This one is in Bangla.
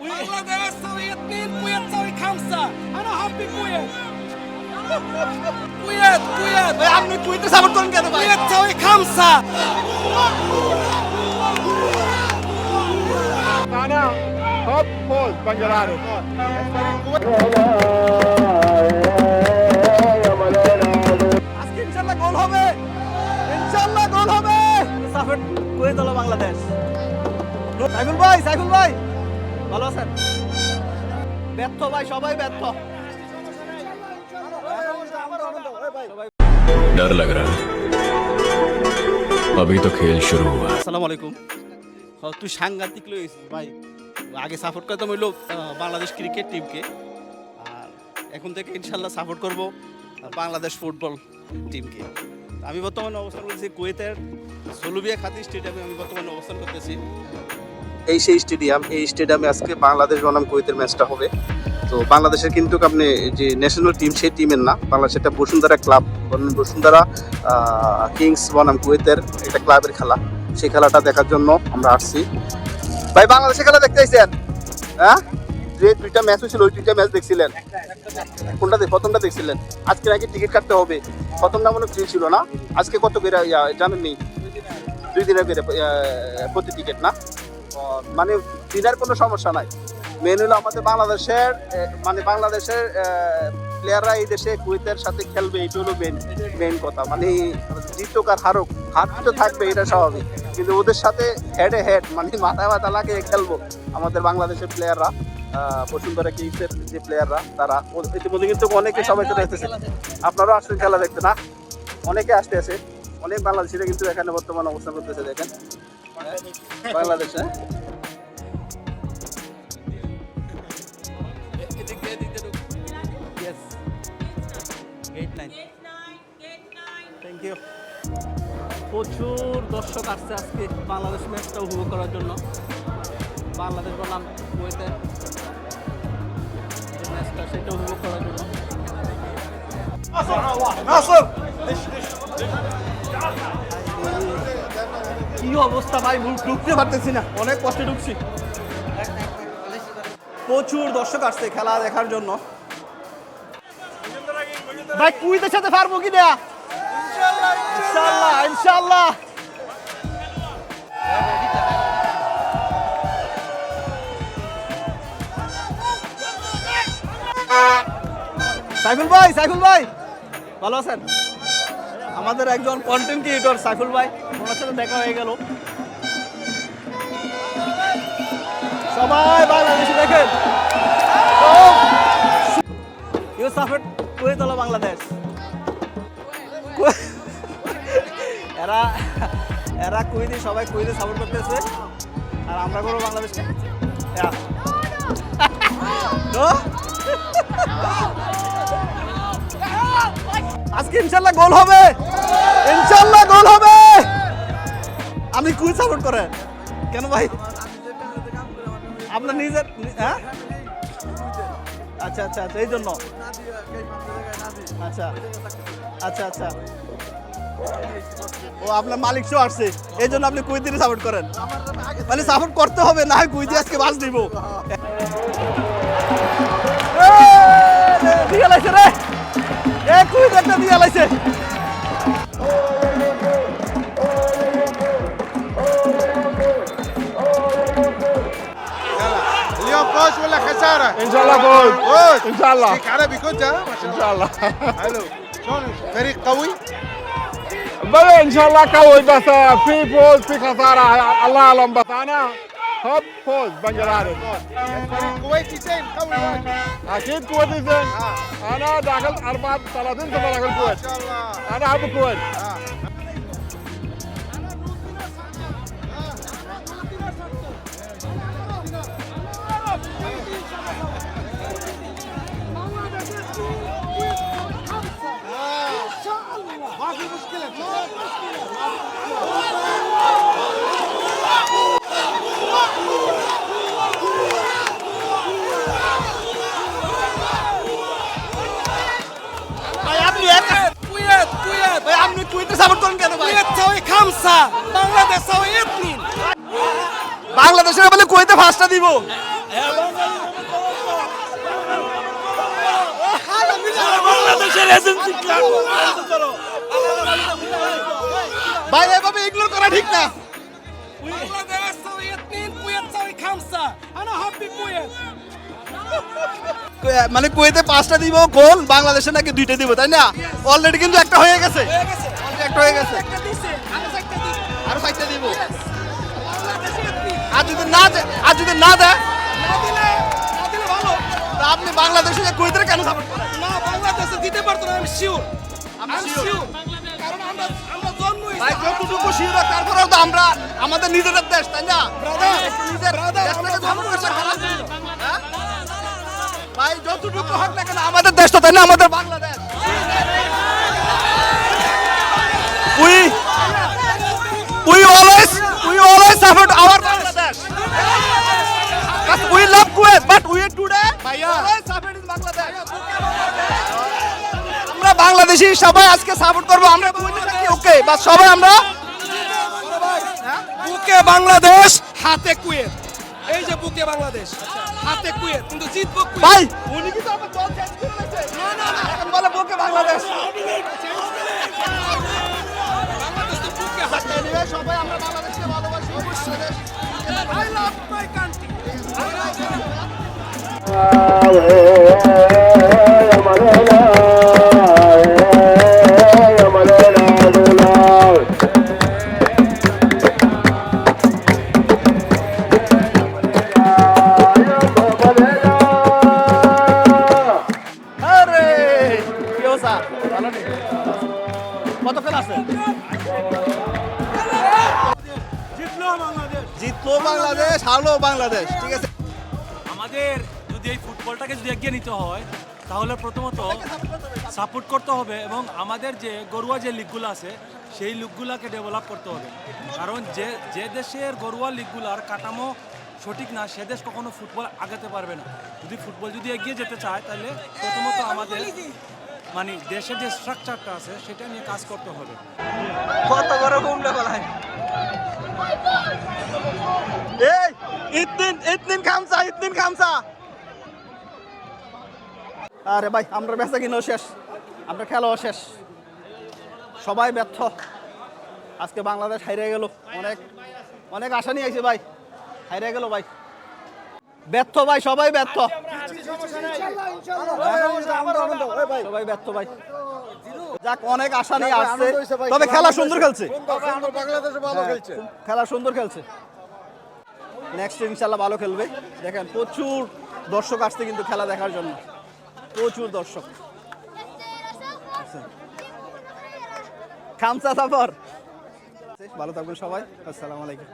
Bangladesh Soviet Union, Kuyat Soviet Khamsa. Ana happy Kuyat. Kuyat, Kuyat. ভাই আপনি কুয়েতে সাপোর্ট করেন কেন ভাই Kuyat Soviet Khamsa. Ana hop hop Bangalore. আজকে ইনশাআল্লাহ গোল হবে ইনশাআল্লাহ গোল হবে সাপোর্ট কুয়েত হলো বাংলাদেশ সাইফুল ভাই সাইফুল ভাই ভালো আছেন ব্যর্থ ভাই সবাই ব্যর্থ डर लग रहा है अभी तो खेल शुरू हुआ है আসসালামু আলাইকুম হ, তুই সাংঘাতিক লইস ভাই আগে সাপোর্ট করতাম হইলো আহ, বাংলাদেশ ক্রিকেট টিমকে আর এখন থেকে ইনশাল্লাহ সাপোর্ট করব বাংলাদেশ ফুটবল টিমকে আমি বর্তমানে অবস্থান করতেছি কুয়েতের সলুবিয়া খাতি স্টেডিয়ামে আমি বর্তমানে অবস্থান করতেছি এই সেই স্টেডিয়াম, এই স্টেডিয়ামে আজকে বাংলাদেশ বনাম কুয়েতের ম্যাচটা হবে। তো বাংলাদেশের কিন্তু আপনি যে ন্যাশনাল টিম সেই টিমের না। বাংলাদেশের একটা বসুন্ধরা ক্লাব বসুন্ধরা কিংস বনাম কুয়েতের একটা ক্লাবের খেলা। সেই খেলাটা দেখার জন্য আমরা আসছি। ভাই, বাংলাদেশের খেলা দেখতে আইছেন? হ্যাঁ? যে দুইটা ম্যাচ হয়েছিল, ওই দুইটা ম্যাচ দেখছিলেন? কোনটা প্রথমটা দেখছিলেন? আজকে নাকি টিকিট কাটতে হবে। প্রথমটা মনে ফ্রি ছিল না, আজকে কত করে জানেন নি দুই দিনের করে প্রতি টিকিট না? মানে দিনের কোনো সমস্যা নাই। মেন হলো আমাদের বাংলাদেশের মানে বাংলাদেশের প্লেয়াররা এই দেশে কুয়েতের সাথে খেলবে এটা হলো মেন মেন কথা। মানে জিতুক আর হারুক হার তো থাকবে, এটা স্বাভাবিক। কিন্তু ওদের সাথে হেডে হেড মানে মাথায় মাথা লাগিয়ে খেলব আমাদের বাংলাদেশের প্লেয়াররা বসুন্ধরা কিংসের যে প্লেয়াররা তারা। ইতিমধ্যে কিন্তু অনেকে সবাই চলে এসেছে। আপনারাও আসছেন খেলা দেখতে, না? অনেকে আসতে আছে। অনেক বাংলাদেশিরা কিন্তু এখানে বর্তমানে অবস্থান করতেছে, দেখেন। বাংলাদেশ হ্যাঁ? থ্যাংক ইউ প্রচুর দর্শক আসছে আজকে বাংলাদেশ ম্যাচটা উপভোগ করার জন্য। বাংলাদেশ বনাম কুয়েতের ম্যাচটা সেটা উপভোগ করার জন্য। কি অবস্থা ভাই ঢুকতে পারতেছি না। অনেক কষ্টে ঢুকছি। প্রচুর দর্শক আসছে খেলা দেখার জন্য। ভাই কুইদের সাথে পারব কি ইনশাল্লাহ সাইফুল ভাই সাইফুল ভাই, ভালো আছেন? আমাদের একজন কন্টেন্ট ক্রিয়েটর সাইফুল ভাই ওনার সাথে দেখা হয়ে গেল। সবাই বাংলাদেশি দেখেন। ইউ সাপোর্ট কুয়েত হলো বাংলাদেশ। এরা এরা কুইদি সবাই কুইদি সাপোর্ট করতেছে। আর আমরা করব বাংলাদেশকে? আজকে ইনশাল্লাহ গোল হবে। ইনশাল্লাহ গোল হবে। আপনি কুইজ সাপোর্ট করেন কেন ভাই? আপনার নিজের হ্যাঁ? আচ্ছা আচ্ছা আচ্ছা এই জন্য। আচ্ছা আচ্ছা আচ্ছা। ও আপনার মালিক শো আসছে। এই জন্য আপনি কুইদিনে সাপোর্ট করেন। মানে সাপোর্ট করতে হবে, না হয় কুইদি আজকে বাস দিব। দিয়ে লাইছে রে। এ কুইদ একটা দিয়ে লাইছে اليوم فوز ولا خساره؟ ان شاء الله فوز فوز ان شاء الله فيك عربي كنت ها؟ ما شاء ان شاء الله حلو شلون فريق قوي؟ بلا ان شاء الله قوي بس في فوز في خساره الله اعلم بس انا هوب فوز كويتي زين قوي أكيد كويتي زين أنا داخل 34 سنه داخل ما الكويت شاء الله أنا الكويت বাংলাদেশের বলে কইতে ফাঁসটা দিব। ভাই এভাবে করা ঠিক না। মানে কুয়েতে পাঁচটা দিব গোল। বাংলাদেশে নাকি দুইটা দিব তাই না? অলরেডি কিন্তু একটা হয়ে গেছে। একটা হয়ে গেছে। চারটা দিব। আর যদি না আর যদি না দেয়? আপনি বাংলাদেশে কুয়েতের কেন সাপোর্ট করেন? না বাংলাদেশে দিতে পারতো না আমি শিওর আমি শিওর কারণ আমরা আমরা জন্ম ভাই যতটুকু শিওর তারপরেও তো আমরা আমাদের নিজেদের দেশ তাই না? নিজের দেশটাকে ধ্বংস করছে। হ্যাঁ? ভাই যতটুকু হোক না কেন আমাদের দেশ তো তাই না আমাদের Bangladesh. We always we always support our Bangladesh But we love Kuwait, but we today always support in Bangladesh. আমরা বাংলাদেশি সবাই আজকে সাপোর্ট করব। আমরা ওকে বাস সবাই আমরা বুকে বাংলাদেশ হাতে কুয়েত। এই যে বুকে বাংলাদেশ। হাতে কুয়েত কিন্তু জিতবো ভাই! উনি কিন্তু আমার দল চেঞ্জ করে না না বলে বুকে বাংলাদেশ। বুকে সবাই আমরা বাংলাদেশকে ভালোবাসি। Bangladesh I love my country যদি এই ফুটবলটাকে যদি এগিয়ে নিতে হয়, তাহলে প্রথমত সাপোর্ট করতে হবে এবং আমাদের যে গরুয়া যে লিগগুলো আছে, সেই লিগগুলোকে ডেভেলপ করতে হবে। কারণ যে যে দেশের গরুয়া লিগগুলার কাঠামো সঠিক না, সে দেশ কখনো ফুটবল আগাতে পারবে না। যদি ফুটবল যদি এগিয়ে যেতে চায়, তাহলে প্রথমত আমাদের মানে দেশের যে স্ট্রাকচারটা আছে, সেটা নিয়ে কাজ করতে হবে। কত বড় ঘুমটা বলাই এই খামসা, ইতনিন খামসা। আরে ভাই আমরা বেচা কিনাও শেষ। আমরা খেলাও শেষ। সবাই ব্যর্থ। আজকে বাংলাদেশ হাইরে গেল। অনেক অনেক আশা নিয়ে আইছে ভাই। হাইরে গেল ভাই। ব্যর্থ ভাই সবাই ব্যর্থ। সবাই ব্যর্থ ভাই। যাক অনেক আশা নিয়ে আসছে। তবে খেলা সুন্দর খেলছে। খেলা সুন্দর খেলছে। নেক্সট ইনশাল্লাহ ভালো খেলবে। দেখেন প্রচুর দর্শক আসছে কিন্তু খেলা দেখার জন্য। প্রচুর দর্শক। খামসা সাফর। ভালো থাকবেন সবাই। আসসালামু আলাইকুম।